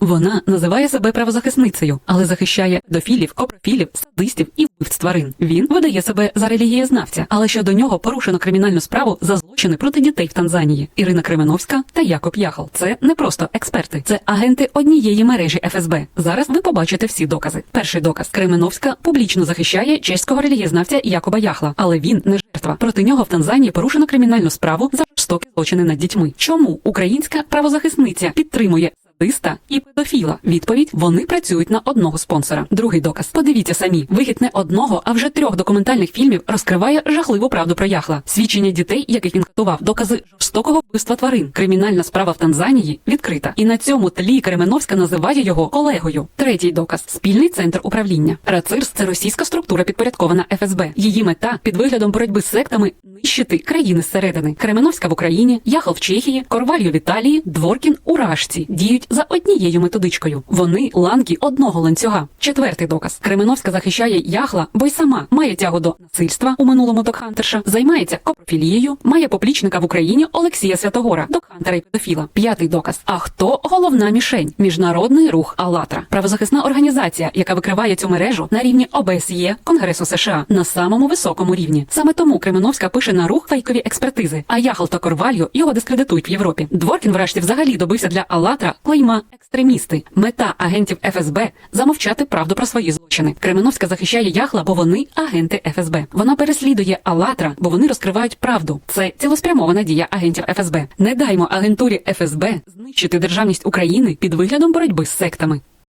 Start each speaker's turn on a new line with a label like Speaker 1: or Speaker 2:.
Speaker 1: Вона називає себе правозахисницею, але захищає дофілів, копрофілів, садистів і вбивць тварин. Він видає себе за релігієзнавця, але щодо нього порушено кримінальну справу за злочини проти дітей в Танзанії. Ірина Кременовська та Якоб Яхал. Це не просто експерти, це агенти однієї мережі ФСБ. Зараз ви побачите всі докази. Перший доказ: Кременовська публічно захищає чеського релігієзнавця Якоба Яхла, але він не жертва. Проти нього в Танзанії порушено кримінальну справу за жорстокі злочини над дітьми. Чому українська правозахисниця підтримує садиста і педофіла? Відповідь: вони працюють на одного спонсора. Другий доказ. Подивіться самі. Вихід не одного, а вже трьох документальних фільмів розкриває жахливу правду про Яхла. Свідчення дітей, яких він катував, докази жорстокого вбивства тварин. Кримінальна справа в Танзанії відкрита. І на цьому тлі Кременовська називає його колегою. Третій доказ спільний центр управління. Рацирс це російська структура підпорядкована ФСБ. Її мета під виглядом боротьби з сектами нищити країни зсередини. Кременовська в Україні, Яхал в Чехії, Корвальо в Італії, Дворкін у Рашці діють за однією методичкою. Вони ланки одного ланцюга. Четвертий доказ. Кременовська захищає Яхла, бо й сама має тягу до насильства у минулому докхантерша, займається копрофілією, має поплічника в Україні Олексія Святогора, докхантера і педофіла. П'ятий доказ. А хто головна мішень? Міжнародний рух АЛЛАТРА. правозахисна організація, яка викриває цю мережу на рівні ОБСЄ, Конгресу США на самому високому рівні. Саме тому Кременовська пише на рух фейкові експертизи, а Яхал та Корвальо його дискредитують в Європі. Дворкін, врешті, взагалі добився для АЛЛАТРА клейма екстремісти. Мета агентів ФСБ замовчати правду про свої злочини. Кременовська захищає Яхла, бо вони агенти ФСБ. Вона переслідує Алатра, бо вони розкривають правду. Це цілеспрямована дія агентів ФСБ. Не даймо агентурі ФСБ знищити державність України під виглядом боротьби з сектами.